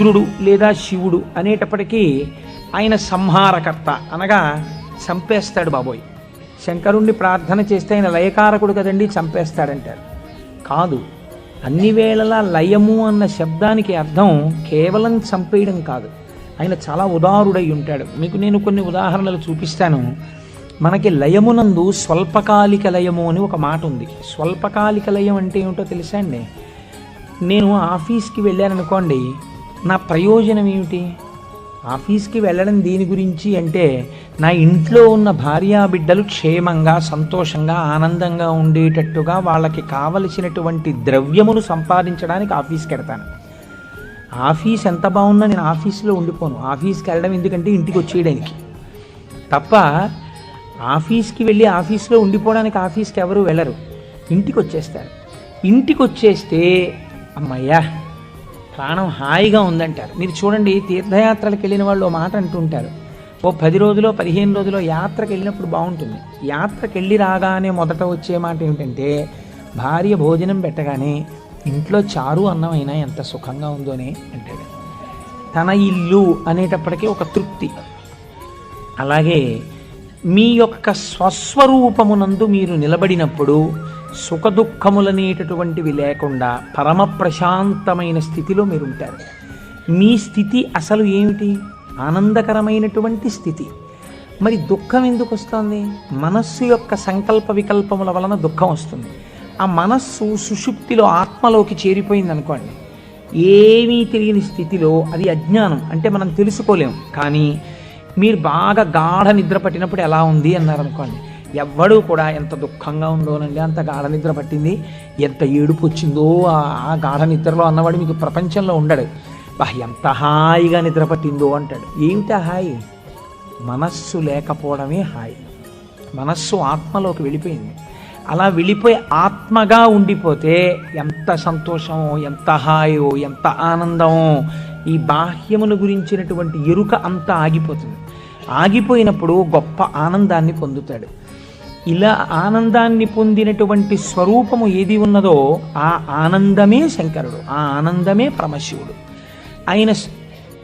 రుద్రుడు లేదా శివుడు అనేటప్పటికీ ఆయన సంహారకర్త. అనగా చంపేస్తాడు బాబోయ్. శంకరుణ్ణి ప్రార్థన చేస్తే ఆయన లయకారకుడు కదండి చంపేస్తాడంటారు. కాదు అన్ని వేళలా లయము అన్న శబ్దానికి అర్థం కేవలం చంపేయడం కాదు. ఆయన చాలా ఉదారుడై ఉంటాడు. మీకు నేను కొన్ని ఉదాహరణలు చూపిస్తాను. మనకి లయమునందు స్వల్పకాలిక లయము అని ఒక మాట ఉంది. స్వల్పకాలిక లయం అంటే ఏమిటో తెలుసా అండి? నేను ఆఫీస్కి వెళ్ళాను అనుకోండి నా ప్రయోజనం ఏమిటి? ఆఫీస్కి వెళ్ళడం దీని గురించి అంటే నా ఇంట్లో ఉన్న భార్యా బిడ్డలు క్షేమంగా సంతోషంగా ఆనందంగా ఉండేటట్టుగా వాళ్ళకి కావలసినటువంటి ద్రవ్యమును సంపాదించడానికి ఆఫీస్కి వెడతాను ఆఫీస్ ఎంత బాగున్నా నేను ఆఫీస్లో ఉండిపోను. ఆఫీస్కి వెళ్ళడం ఎందుకంటే ఇంటికి వచ్చేయడానికి. తప్ప ఆఫీస్కి వెళ్ళి ఆఫీస్లో ఉండిపోవడానికి ఆఫీస్కి ఎవరు వెళ్ళరు. ఇంటికి వచ్చేస్తారు. ఇంటికి వచ్చేస్తే అమ్మయ్యా ప్రాణం హాయిగా ఉందంటారు. మీరు చూడండి తీర్థయాత్రలకు వెళ్ళిన వాళ్ళు ఓ మాట అంటుంటారు. ఓ పది రోజులో పదిహేను రోజులో యాత్రకు వెళ్ళినప్పుడు బాగుంటుంది. యాత్రకు వెళ్ళి రాగానే మొదట వచ్చే మాట ఏమిటంటే భార్య భోజనం పెట్టగానే ఇంట్లో చారు అన్నమైనా ఎంత సుఖంగా ఉందోనే అంటాడు. తన ఇల్లు అనేటప్పటికీ ఒక తృప్తి. అలాగే మీ యొక్క స్వస్వరూపమునందు మీరు నిలబడినప్పుడు సుఖదుఖములనేటటువంటివి లేకుండా పరమ ప్రశాంతమైన స్థితిలో మీరు ఉంటారు మీ స్థితి అసలు ఏమిటి? ఆనందకరమైనటువంటి స్థితి. మరి దుఃఖం ఎందుకు వస్తుంది? మనస్సు యొక్క సంకల్ప వికల్పముల వలన దుఃఖం వస్తుంది. ఆ మనస్సు సుషుప్తిలో ఆత్మలోకి చేరిపోయింది అనుకోండి ఏమీ తెలియని స్థితిలో అది అజ్ఞానం అంటే మనం తెలుసుకోలేం కానీ మీరు బాగా గాఢ నిద్ర పట్టినప్పుడు ఎలా ఉంది అన్నారు అనుకోండి ఎవ్వడూ కూడా ఎంత దుఃఖంగా ఉందోనండి అంత గాఢ నిద్ర పట్టింది. ఎంత ఏడుపు వచ్చిందో ఆ- ఆ గాఢ నిద్రలో అన్నవాడు మీకు ప్రపంచంలో ఉండడు. బా ఎంత హాయిగా నిద్ర పట్టిందో అంటాడు. ఏమిటి హాయి? మనస్సు లేకపోవడమే హాయి. మనస్సు ఆత్మలోకి వెళ్ళిపోయింది. అలా వెళ్ళిపోయి ఆత్మగా ఉండిపోతే ఎంత సంతోషం ఎంత హాయో ఎంత ఆనందమో ఈ బాహ్యమును గురించినటువంటి ఎరుక అంతా ఆగిపోతుంది. ఆగిపోయినప్పుడు గొప్ప ఆనందాన్ని పొందుతాడు. ఇలా ఆనందాన్ని పొందినటువంటి స్వరూపము ఏది ఉన్నదో ఆ ఆనందమే శంకరుడు ఆ ఆనందమే పరమశివుడు. ఆయన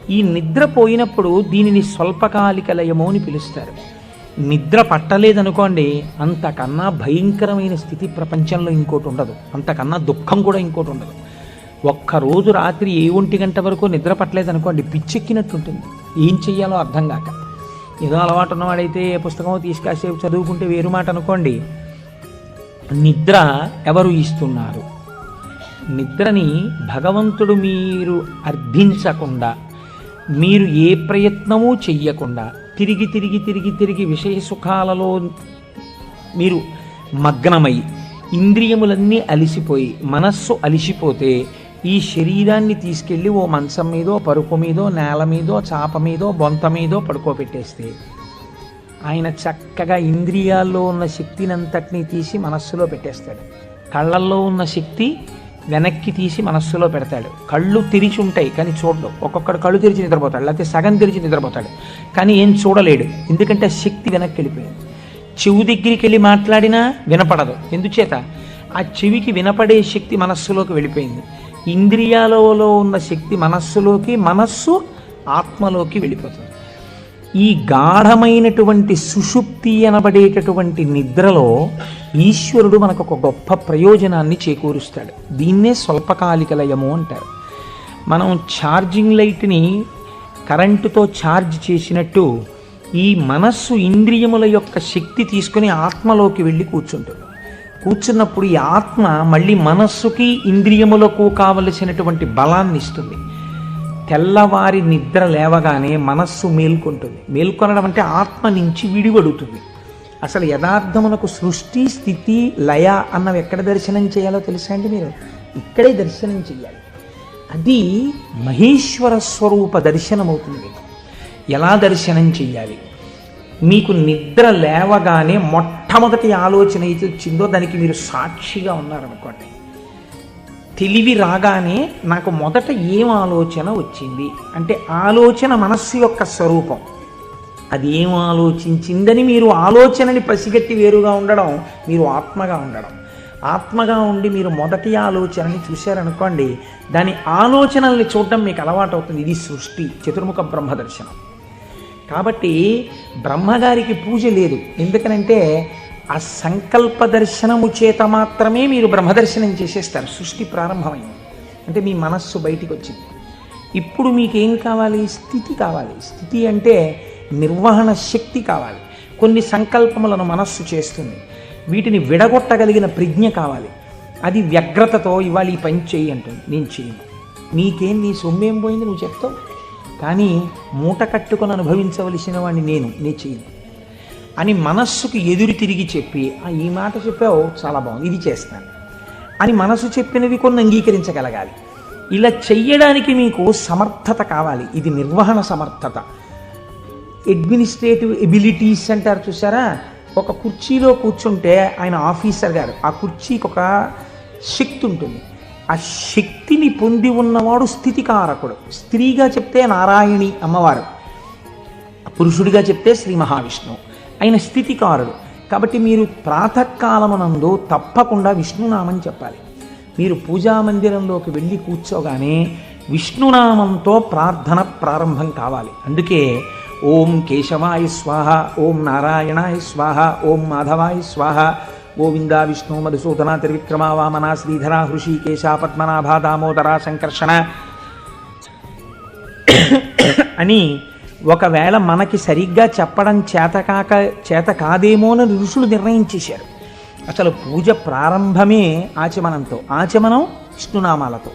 ఈ నిద్ర పోయినప్పుడు దీనిని స్వల్పకాలిక లయము అని పిలుస్తారు. నిద్ర పట్టలేదనుకోండి అంతకన్నా భయంకరమైన స్థితి ప్రపంచంలో ఇంకోటి ఉండదు. అంతకన్నా దుఃఖం కూడా ఇంకోటి ఉండదు. ఒక్కరోజు రాత్రి ఏ ఒంటి గంట వరకు నిద్ర పట్టలేదనుకోండి పిచ్చెక్కినట్టుంటుంది. ఏం చెయ్యాలో అర్థం కాక. ఏదో అలవాటు ఉన్నవాడైతే ఏ పుస్తకం తీసుకాసేపు చదువుకుంటే వేరు మాట అనుకోండి. నిద్ర ఎవరు ఇస్తున్నారు? నిద్రని భగవంతుడు మీరు అర్థించకుండా మీరు ఏ ప్రయత్నమూ చెయ్యకుండా తిరిగి తిరిగి తిరిగి తిరిగి విషయ సుఖాలలో మీరు మగ్నమై ఇంద్రియములన్నీ అలిసిపోయి మనస్సు అలిసిపోతే ఈ శరీరాన్ని తీసుకెళ్ళి ఓ మంచం మీదో పరుపు మీదో నేల మీదో చాప మీదో బొంత మీదో పడుకోబెట్టేస్తే ఆయన చక్కగా ఇంద్రియాల్లో ఉన్న శక్తినంతటినీ తీసి మనస్సులో పెట్టేస్తాడు. కళ్ళల్లో ఉన్న శక్తి వెనక్కి తీసి మనస్సులో పెడతాడు. కళ్ళు తెరిచి ఉంటాయి కానీ చూడడు. ఒక్కొక్కడు కళ్ళు తెరిచి నిద్రపోతాడు లేకపోతే సగం తెరిచి నిద్రపోతాడు. కానీ ఏం చూడలేడు. ఎందుకంటే ఆ శక్తి వెనక్కి వెళ్ళిపోయింది. చెవు దగ్గరికి వెళ్ళి మాట్లాడినా వినపడదు. ఎందుచేత? ఆ చెవికి వినపడే శక్తి మనస్సులోకి వెళ్ళిపోయింది. ఇంద్రియాలలో ఉన్న శక్తి మనస్సులోకి మనస్సు ఆత్మలోకి వెళ్ళిపోతుంది. ఈ గాఢమైనటువంటి సుషుప్తి అనబడేటటువంటి నిద్రలో ఈశ్వరుడు మనకు ఒక గొప్ప ప్రయోజనాన్ని చేకూరుస్తాడు. దీన్నే స్వల్పకాలిక లయము అంటారు. మనం ఛార్జింగ్ లైట్ని కరెంటుతో ఛార్జ్ చేసినట్టు ఈ మనస్సు ఇంద్రియముల యొక్క శక్తి తీసుకుని ఆత్మలోకి వెళ్ళి కూర్చుంటుంది. కూర్చున్నప్పుడు ఈ ఆత్మ మళ్ళీ మనస్సుకి ఇంద్రియములకు కావలసినటువంటి బలాన్ని ఇస్తుంది. తెల్లవారి నిద్ర లేవగానే మనస్సు మేల్కొంటుంది. మేల్కొనడం అంటే ఆత్మ నుంచి విడివడుతుంది. అసలు యథార్థమునకు సృష్టి స్థితి లయ అన్నవి ఎక్కడ దర్శనం చేయాలో తెలుసా అండి మీరు? ఇక్కడే దర్శనం చేయాలి అది మహేశ్వర స్వరూప దర్శనం అవుతుంది మీకు. ఎలా దర్శనం చేయాలి మీకు నిద్ర లేవగానే మొట్ట మొట్టమొదటి ఆలోచన అయితే వచ్చిందో దానికి మీరు సాక్షిగా ఉన్నారనుకోండి. తెలివి రాగానే నాకు మొదట ఏం ఆలోచన వచ్చింది? అంటే ఆలోచన మనస్సు యొక్క స్వరూపం. అది ఏం ఆలోచించిందని మీరు ఆలోచనని పసిగట్టి వేరుగా ఉండడం మీరు ఆత్మగా ఉండడం. ఆత్మగా ఉండి మీరు మొదటి ఆలోచనని చూశారనుకోండి దాని ఆలోచనల్ని చూడడం మీకు అలవాటు అవుతుంది ఇది సృష్టి చతుర్ముఖ బ్రహ్మ దర్శనం. కాబట్టి బ్రహ్మగారికి పూజ లేదు. ఎందుకనంటే ఆ సంకల్ప దర్శనము చేత మాత్రమే మీరు బ్రహ్మదర్శనం చేసేస్తారు. సృష్టి ప్రారంభమైంది. అంటే మీ మనస్సు బయటికి వచ్చింది ఇప్పుడు మీకేం కావాలి? స్థితి కావాలి. స్థితి అంటే నిర్వహణ శక్తి కావాలి. కొన్ని సంకల్పములను మనస్సు చేస్తుంది. వీటిని విడగొట్టగలిగిన ప్రజ్ఞ కావాలి. అది వ్యగ్రతతో ఇవాళ ఈ పని చేయి అంటుంది. నేను చేయను నీకేం? నీ సొమ్మేం పోయింది? నువ్వు చెప్తావు. కానీ మూట కట్టుకొని అనుభవించవలసిన వాడిని నేను నీ చేయను అని మనస్సుకు ఎదురు తిరిగి చెప్పి "ఆ, ఈ మాట చెప్పావు చాలా బాగుంది ఇది చేస్తాను. అని మనసు చెప్పినవి కొన్ని అంగీకరించగలగాలి. ఇలా చెయ్యడానికి మీకు సమర్థత కావాలి ఇది నిర్వహణ సమర్థత. అడ్మినిస్ట్రేటివ్ ఎబిలిటీస్ అంటారు చూసారా ఒక కుర్చీలో కూర్చుంటే ఆయన ఆఫీసర్ గారు ఆ కుర్చీకి ఒక శక్తి ఉంటుంది. ఆ శక్తిని పొంది ఉన్నవాడు స్థితికారకుడు. స్త్రీగా చెప్తే నారాయణి అమ్మవారు. పురుషుడిగా చెప్తే శ్రీ మహావిష్ణువు ఆయన స్థితికారుడు. కాబట్టి మీరు ప్రాతకాలమునందు తప్పకుండా విష్ణునామం చెప్పాలి. మీరు పూజా మందిరంలోకి వెళ్ళి కూర్చోగానే విష్ణునామంతో ప్రార్థన ప్రారంభం కావాలి. అందుకే ఓం కేశవాయ స్వాహ ఓం నారాయణాయ స్వాహ ఓం మాధవాయ స్వాహ గోవింద విష్ణు మధుసూదన త్రివిక్రమ వామన శ్రీధర హృషికేశ పద్మనాభ దామోదర సంకర్షణ అని ఒకవేళ మనకి సరిగ్గా చెప్పడం చేతకాక చేత కాదేమోనని ఋషులు నిర్ణయించేశారు అసలు పూజ ప్రారంభమే ఆచమనంతో ఆచమనం విష్ణునామాలతో.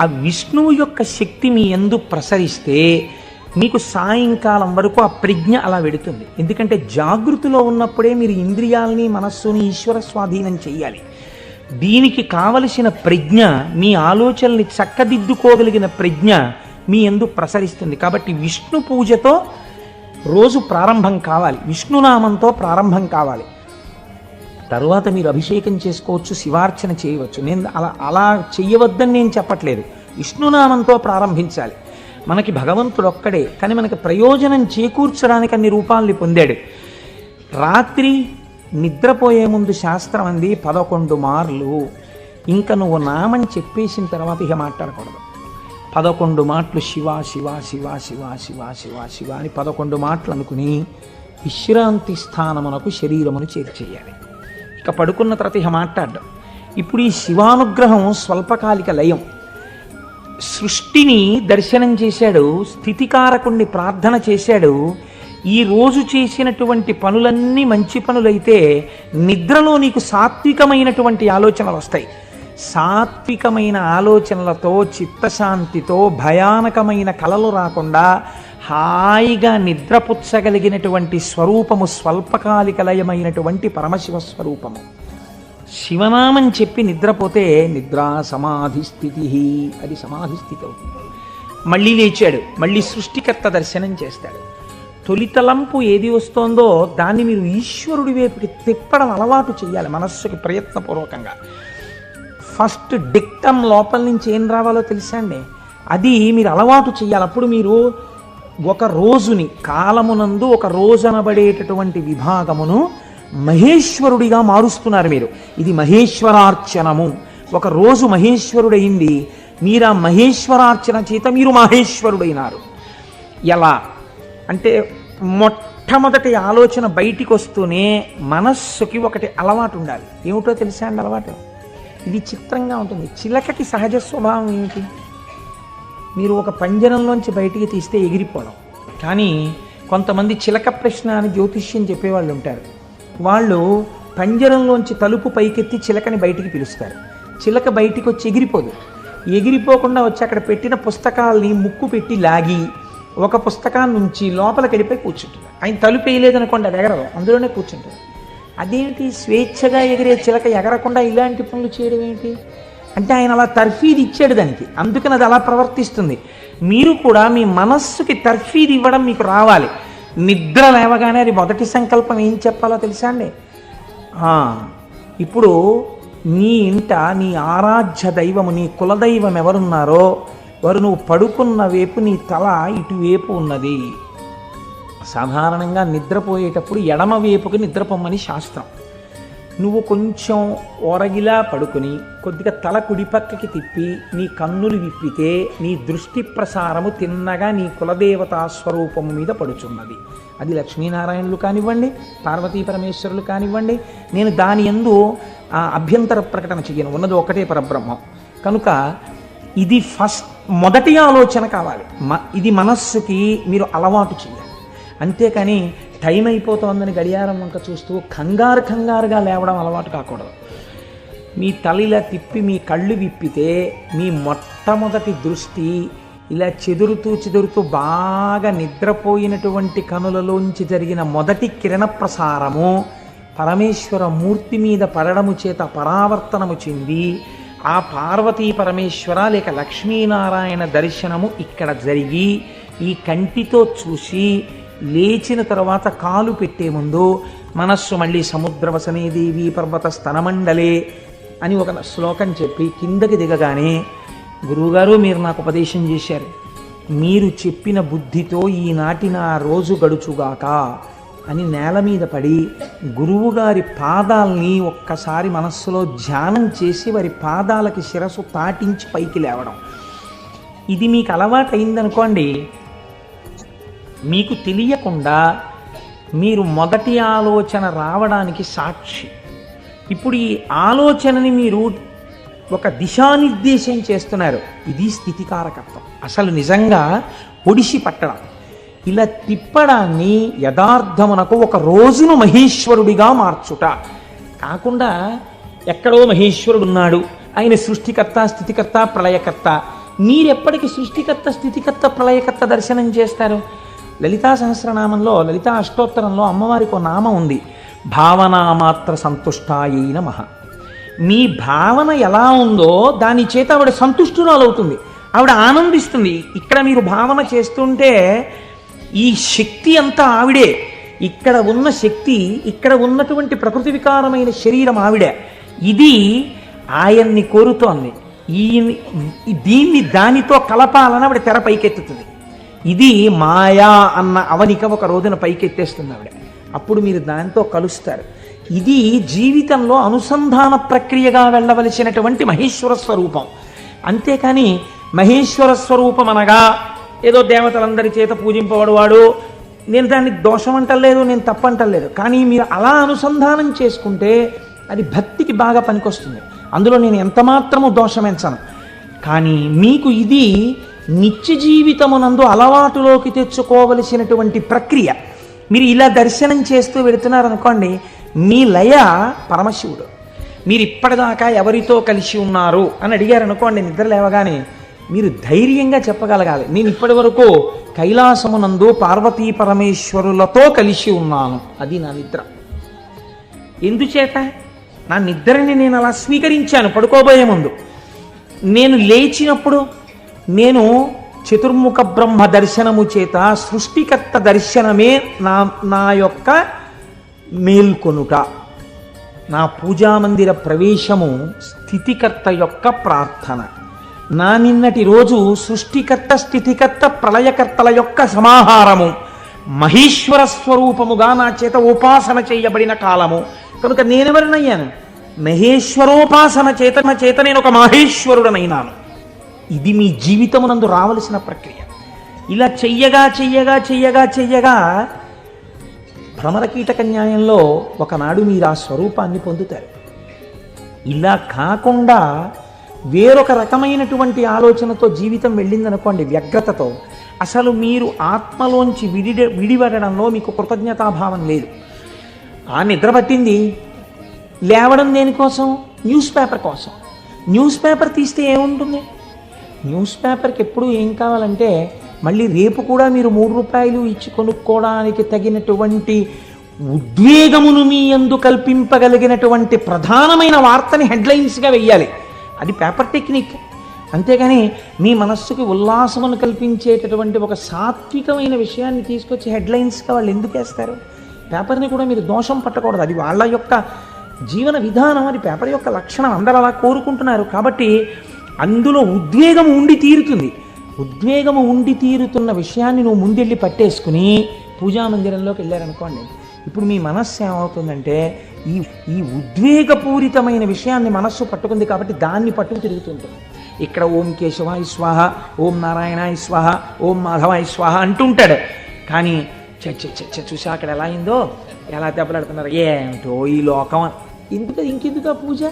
ఆ విష్ణువు యొక్క శక్తి మీ ఎందు ప్రసరిస్తే మీకు సాయంకాలం వరకు ఆ ప్రజ్ఞ అలా వెడుతుంది. ఎందుకంటే జాగృతిలో ఉన్నప్పుడే మీరు ఇంద్రియాలని మనస్సుని ఈశ్వర స్వాధీనం చేయాలి దీనికి కావలసిన ప్రజ్ఞ మీ ఆలోచనల్ని చక్కదిద్దుకోగలిగిన ప్రజ్ఞ మీ ఎందు ప్రసరిస్తుంది. కాబట్టి విష్ణు పూజతో రోజు ప్రారంభం కావాలి. విష్ణునామంతో ప్రారంభం కావాలి. తరువాత మీరు అభిషేకం చేసుకోవచ్చు శివార్చన చేయవచ్చు. నేను అలా అలా చెయ్యవద్దని నేను చెప్పట్లేదు. విష్ణునామంతో ప్రారంభించాలి. మనకి భగవంతుడు ఒక్కడే కానీ మనకి ప్రయోజనం చేకూర్చడానికి అన్ని రూపాల్ని పొందాడు. రాత్రి నిద్రపోయే ముందు శాస్త్రం అంది పదకొండు మార్లు. ఇంకా నువ్వు నామని చెప్పేసిన తర్వాత ఇక మాట్లాడకూడదు. పదకొండు మాటలు శివ శివ శివ శివ శివ శివ శివ అని పదకొండు మాటలు అనుకుని విశ్రాంతి స్థానమునకు శరీరమును చేర్చేయాలి. ఇక పడుకున్న తర్వాత ఇక మాట్లాడడం. ఇప్పుడు ఈ శివానుగ్రహం స్వల్పకాలిక లయం. సృష్టిని దర్శనం చేశాడు స్థితికారకుణ్ణి ప్రార్థన చేశాడు. ఈ రోజు చేసినటువంటి పనులన్నీ మంచి పనులైతే నిద్రలో నీకు సాత్వికమైనటువంటి ఆలోచనలు వస్తాయి. సాత్వికమైన ఆలోచనలతో చిత్తశాంతితో భయానకమైన కలలు రాకుండా హాయిగా నిద్రపుచ్చగలిగినటువంటి స్వరూపము స్వల్పకాలిక లయమైనటువంటి పరమశివ స్వరూపము. శివనామం చెప్పి నిద్రపోతే నిద్ర సమాధి స్థితి. అది సమాధి స్థితి అవుతుంది. మళ్ళీ లేచాడు. మళ్ళీ సృష్టికర్త దర్శనం చేస్తాడు. తొలితలంపు ఏది వస్తోందో దాన్ని మీరు ఈశ్వరుడి వైపుకి తిప్పడం అలవాటు చేయాలి మనస్సుకి ప్రయత్నపూర్వకంగా. ఫస్ట్ డిక్టమ్ లోపల నుంచి ఏం రావాలో తెలుసా అండి? అది మీరు అలవాటు చేయాలి. అప్పుడు మీరు ఒక రోజుని కాలమునందు ఒక రోజు అనబడేటటువంటి విభాగమును మహేశ్వరుడిగా మారుస్తున్నారు మీరు. ఇది మహేశ్వరార్చనము. ఒక రోజు మహేశ్వరుడైంది. మీరు ఆ మహేశ్వరార్చన చేత మీరు మహేశ్వరుడైనారు. ఎలా? అంటే మొట్టమొదటి ఆలోచన బయటికి వస్తూనే మనస్సుకి ఒకటి అలవాటు ఉండాలి ఏమిటో తెలుసా అండి అలవాటు? ఇది చిత్రంగా ఉంటుంది. చిలకకి సహజ స్వభావం ఏమిటి? మీరు ఒక పంజరంలోంచి బయటికి తీస్తే ఎగిరిపోవడం. కానీ కొంతమంది చిలక ప్రశ్న అని జ్యోతిష్యం చెప్పేవాళ్ళు ఉంటారు. వాళ్ళు పంజరంలోంచి తలుపు పైకెత్తి చిలకని బయటికి పిలుస్తారు. చిలక బయటికి వచ్చి ఎగిరిపోదు. ఎగిరిపోకుండా వచ్చి అక్కడ పెట్టిన పుస్తకాల్ని ముక్కు పెట్టి లాగి ఒక పుస్తకాన్ని నుంచి లోపలికి వెళ్ళిపోయి కూర్చుంటుంది. ఆయన తలుపు వేయలేదనుకోండి అది ఎగరదు. అందులోనే కూర్చుంటుంది. అదేంటి? స్వేచ్ఛగా ఎగిరే చిలక ఎగరకుండా ఇలాంటి పనులు చేయడం ఏంటి? అంటే ఆయన అలా తర్ఫీది ఇచ్చాడు దానికి. అందుకని అది అలా ప్రవర్తిస్తుంది. మీరు కూడా మీ మనస్సుకి తర్ఫీది ఇవ్వడం మీకు రావాలి. నిద్ర లేవగానే అది మొదటి సంకల్పం ఏం చెప్పాలో తెలుసా అండి? ఇప్పుడు నీ ఇంట నీ ఆరాధ్య దైవము నీ కులదైవం ఎవరున్నారో వారు నువ్వు పడుకున్న వైపు నీ తల ఇటువైపు ఉన్నది. సాధారణంగా నిద్రపోయేటప్పుడు ఎడమ వైపుకి నిద్రపోమని శాస్త్రం. నువ్వు కొంచెం ఒరగిలా పడుకుని కొద్దిగా తల కుడిపక్కకి తిప్పి నీ కన్నులు విప్పితే నీ దృష్టి ప్రసారము తిన్నగా నీ కులదేవతా స్వరూపము మీద పడుచున్నది. అది లక్ష్మీనారాయణులు కానివ్వండి పార్వతీ పరమేశ్వరులు కానివ్వండి నేను దాని ఎందు ఆ, అభ్యంతర ప్రకటన చెయ్యను. ఉన్నది ఒకటే పరబ్రహ్మం. కనుక ఇది ఫస్ట్ మొదటి ఆలోచన కావాలి. మ ఇది మనస్సుకి మీరు అలవాటు చేయాలి అంతేకాని టైం అయిపోతోందని గడియారం వంక చూస్తూ కంగారు కంగారుగా లేవడం అలవాటు కాకూడదు. మీ తలిలా తిప్పి మీ కళ్ళు విప్పితే మీ మొట్టమొదటి దృష్టి ఇలా చెదురుతూ చెదురుతూ బాగా నిద్రపోయినటువంటి కనులలోంచి జరిగిన మొదటి కిరణ ప్రసారము పరమేశ్వర మూర్తి మీద పడడము చేత పరావర్తనము చెంది ఆ పార్వతీ పరమేశ్వర లేక లక్ష్మీనారాయణ దర్శనము ఇక్కడ జరిగి ఈ కంటితో చూసి లేచిన తర్వాత కాలు పెట్టే ముందు మనస్సు మళ్ళీ సముద్రవసనే దేవి పర్వత స్తనమండలే అని ఒక శ్లోకం చెప్పి కిందకి దిగగానే గురువుగారు మీరు నాకు ఉపదేశం చేశారు. మీరు చెప్పిన బుద్ధితో ఈనాటి నా రోజు గడుచుగాక అని నేల మీద పడి గురువుగారి పాదాల్ని ఒక్కసారి మనస్సులో ధ్యానం చేసి వారి పాదాలకి శిరస్సు తాటించి పైకి లేవడం. ఇది మీకు అలవాటు అయిందనుకోండి మీకు తెలియకుండా మీరు మొదటి ఆలోచన రావడానికి సాక్షి. ఇప్పుడు ఈ ఆలోచనని మీరు ఒక దిశానిర్దేశం చేస్తున్నారు. ఇది స్థితికారకత్వం. అసలు నిజంగా ఒడిసి పట్టడం ఇలా తిప్పడాన్ని యథార్థమునకు ఒక రోజును మహేశ్వరుడిగా మార్చుట. కాకుండా ఎక్కడో మహేశ్వరుడు ఉన్నాడు ఆయన సృష్టికర్త స్థితికర్త ప్రళయకర్త. మీరెప్పటికి సృష్టికర్త స్థితికర్త ప్రళయకర్త దర్శనం చేస్తారు? లలితా సహస్రనామంలో లలితా అష్టోత్తరంలో అమ్మవారికి ఒక నామం ఉంది. భావనామాత్ర సంతుష్టాయై నమ. మీ భావన ఎలా ఉందో దాని చేత ఆవిడ సంతుష్టురాలవుతుంది ఆవిడ ఆనందిస్తుంది. ఇక్కడ మీరు భావన చేస్తుంటే ఈ శక్తి అంతా ఆవిడే. ఇక్కడ ఉన్న శక్తి ఇక్కడ ఉన్నటువంటి ప్రకృతి వికారమైన శరీరం ఆవిడే. ఇది ఆయన్ని కోరుతోంది. ఈ దీన్ని దానితో కలపాలని ఆవిడ తెర పైకెత్తుతుంది. ఇది మాయా అన్న అవనిక ఒక రోజున పైకెత్తేస్తుంది ఆవిడ. అప్పుడు మీరు దాంతో కలుస్తారు. ఇది జీవితంలో అనుసంధాన ప్రక్రియగా వెళ్ళవలసినటువంటి మహేశ్వర స్వరూపం. అంతేకాని మహేశ్వర స్వరూపం అనగా ఏదో దేవతలందరి చేత పూజింపబడువాడు నేను దాన్ని దోషం అంటలేదు నేను తప్పంటలేదు కానీ మీరు అలా అనుసంధానం చేసుకుంటే అది భక్తికి బాగా పనికొస్తుంది. అందులో నేను ఎంత మాత్రము కానీ మీకు ఇది నిత్య జీవితమునందు అలవాటులోకి తెచ్చుకోవలసినటువంటి ప్రక్రియ. మీరు ఇలా దర్శనం చేస్తూ వెళుతున్నారనుకోండి మీ లయ పరమశివుడు. మీరు ఇప్పటిదాకా ఎవరితో కలిసి ఉన్నారు అని అడిగారు అనుకోండి నిద్ర లేవగానే మీరు ధైర్యంగా చెప్పగలగాలి. నేను ఇప్పటి వరకు కైలాసమునందు పార్వతీ పరమేశ్వరులతో కలిసి ఉన్నాను. అది నా నిద్ర. ఎందుచేత? నా నిద్రని నేను అలా స్వీకరించాను పడుకోబోయే ముందు. నేను లేచినప్పుడు నేను చతుర్ముఖ బ్రహ్మ దర్శనము చేత సృష్టికర్త దర్శనమే నా నా యొక్క మేల్కొనుట. నా పూజామందిర ప్రవేశము స్థితికర్త యొక్క ప్రార్థన. నా నిన్నటి రోజు సృష్టికర్త స్థితికర్త ప్రళయకర్తల యొక్క సమాహారము మహేశ్వర స్వరూపముగా నా చేత ఉపాసన చేయబడిన కాలము. కనుక నేనెవరినయ్యాను? మహేశ్వరోపాసన చేత నా చేత నేను ఒక మహేశ్వరుడనైనాను. ఇది మీ జీవితమునందు రావలసిన ప్రక్రియ. ఇలా చెయ్యగా చెయ్యగా చెయ్యగా చెయ్యగా భ్రమరకీటక న్యాయంలో ఒకనాడు మీరు ఆ స్వరూపాన్ని పొందుతారు. ఇలా కాకుండా వేరొక రకమైనటువంటి ఆలోచనతో జీవితం వెళ్ళిందనుకోండి వ్యగ్రతతో అసలు మీరు ఆత్మలోంచి విడి విడిపడడంలో మీకు కృతజ్ఞతాభావం లేదు. ఆ నిద్ర పట్టింది. లేవడం దేనికోసం? న్యూస్ పేపర్ కోసం. న్యూస్ పేపర్ తీస్తే ఏముంటుంది? న్యూస్ పేపర్కి ఎప్పుడు ఏం కావాలంటే మళ్ళీ రేపు కూడా మీరు మూడు రూపాయలు ఇచ్చి కొనుక్కోవడానికి తగినటువంటి ఉద్వేగమును మీ అందు కల్పింపగలిగినటువంటి ప్రధానమైన వార్తని హెడ్లైన్స్గా వెయ్యాలి. అది పేపర్ టెక్నిక్. అంతేగాని మీ మనస్సుకి ఉల్లాసమును కల్పించేటటువంటి ఒక సాత్వికమైన విషయాన్ని తీసుకొచ్చి హెడ్లైన్స్గా వాళ్ళు ఎందుకు వేస్తారు? పేపర్ని కూడా మీరు దోషం పట్టకూడదు. అది వాళ్ళ యొక్క జీవన విధానం అది పేపర్ యొక్క లక్షణం. అందరూ అలా కోరుకుంటున్నారు. కాబట్టి అందులో ఉద్వేగం ఉండి తీరుతుంది. ఉద్వేగము ఉండి తీరుతున్న విషయాన్ని నువ్వు ముందెళ్ళి పట్టేసుకుని పూజా మందిరంలోకి వెళ్ళారనుకోండి. ఇప్పుడు మీ మనస్సు ఏమవుతుందంటే ఈ ఈ ఉద్వేగపూరితమైన విషయాన్ని మనస్సు పట్టుకుంది కాబట్టి దాన్ని పట్టుకు తిరుగుతుంటుంది. ఇక్కడ ఓం కేశవాయ స్వాహ ఓం నారాయణాయ స్వాహ ఓం మాధవాయ స్వాహ అంటుంటాడు. కానీ చ చ చూసా అక్కడ ఎలా అయిందో? ఎలా దెబ్బలాడుతున్నారు? ఏమిటో ఈ లోకం. ఎందుకు ఇంకెందుకు ఆ పూజ?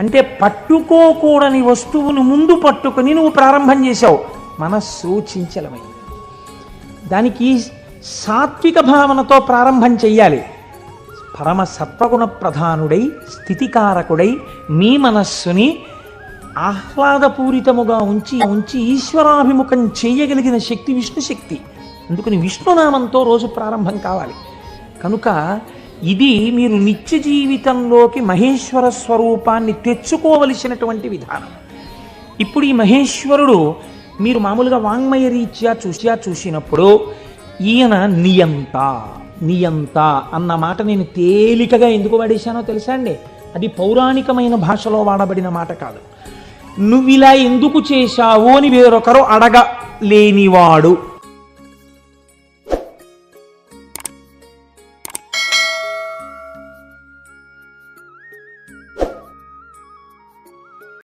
అంటే పట్టుకోకూడని వస్తువును ముందు పట్టుకొని నువ్వు ప్రారంభం చేశావు. మనస్సు చించలమైంది. దానికి సాత్విక భావనతో ప్రారంభం చెయ్యాలి. పరమ సత్వగుణ ప్రధానుడై స్థితికారకుడై మీ మనస్సుని ఆహ్లాదపూరితముగా ఉంచి ఉంచి ఈశ్వరాభిముఖం చేయగలిగిన శక్తి విష్ణు శక్తి. అందుకని విష్ణునామంతో రోజు ప్రారంభం కావాలి. కనుక ఇది మీరు నిత్య జీవితంలోకి మహేశ్వర స్వరూపాన్ని తెచ్చుకోవలసినటువంటి విధానం. ఇప్పుడు ఈ మహేశ్వరుడు మీరు మామూలుగా వాంగ్మయ రీత్యా చూసా చూసినప్పుడు ఈయన నియంత నియంత అన్న మాట నేను తేలికగా ఎందుకు వాడేశానో తెలుసా అండి? అది పౌరాణికమైన భాషలో వాడబడిన మాట కాదు. నువ్విలా ఎందుకు చేశావు అని వేరొకరు అడగలేనివాడు.